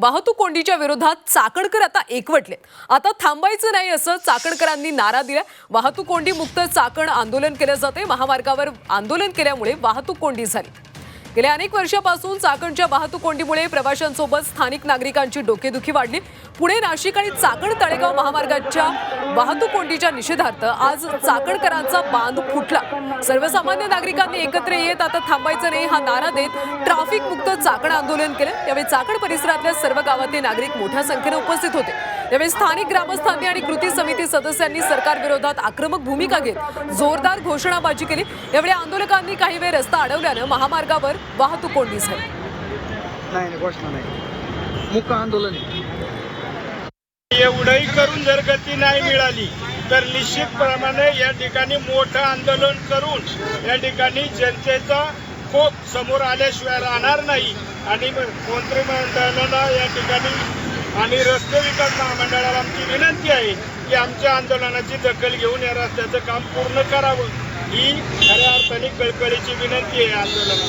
वाहतूक कोंडीच्या विरोधात चाकणकर आता एकवटले आता थांबायचं नाही असं चाकणकरांनी नारा दिला वाहतूक कोंडी मुक्त चाकण आंदोलन केलं जाते महामार्गावर आंदोलन केल्यामुळे वाहतूक कोंडी झाली. गेल्या अनेक वर्षापासून चाकणच्या वाहतूक कोंडीमुळे प्रवाशांसोबत स्थानिक नागरिकांची डोकेदुखी वाढली. पुणे नाशिक आणि चाकण तळेगाव महामार्गाच्या वाहतूक कोंडीच्या निषेधार्थ आज चाकणकरांचा बांध फुटला. सर्वसामान्य नागरिकांनी एकत्र येत आता थांबायचं नाही हा नारा देत ट्रॅफिक मुक्त चाकण आंदोलन केलं. त्यावेळी चाकण परिसरातल्या सर्व गावातले नागरिक मोठ्या संख्येने उपस्थित होते. यावेळी स्थानिक ग्रामस्थांनी आणि कृती समिती सदस्यांनी सरकार विरोधात आक्रमक भूमिका घेत जोरदार घोषणाबाजी केली. यावेळी आंदोलकांनी काही वेळ रस्ता अडवल्यानं महामार्गावर वाहतूक कोंडी झाली. नाही नाही घोषणा नाही. मुक आंदोलन आहे. एवढंही करून जर गती नाही मिळाली तर निश्चितप्रमाणे या ठिकाणी मोठं आंदोलन करून या ठिकाणी जनतेचा खूप समोर आल्याशिवाय राहणार नाही. आणि मंत्रिमंडळाला या ठिकाणी आणि रस्ते विकास महामंडळाला आमची विनंती आहे की आमच्या आंदोलनाची दखल घेऊन या रस्त्याचं काम पूर्ण करावं. ही खऱ्या अर्थाने कळकळीची विनंती आहे या आंदोलनाला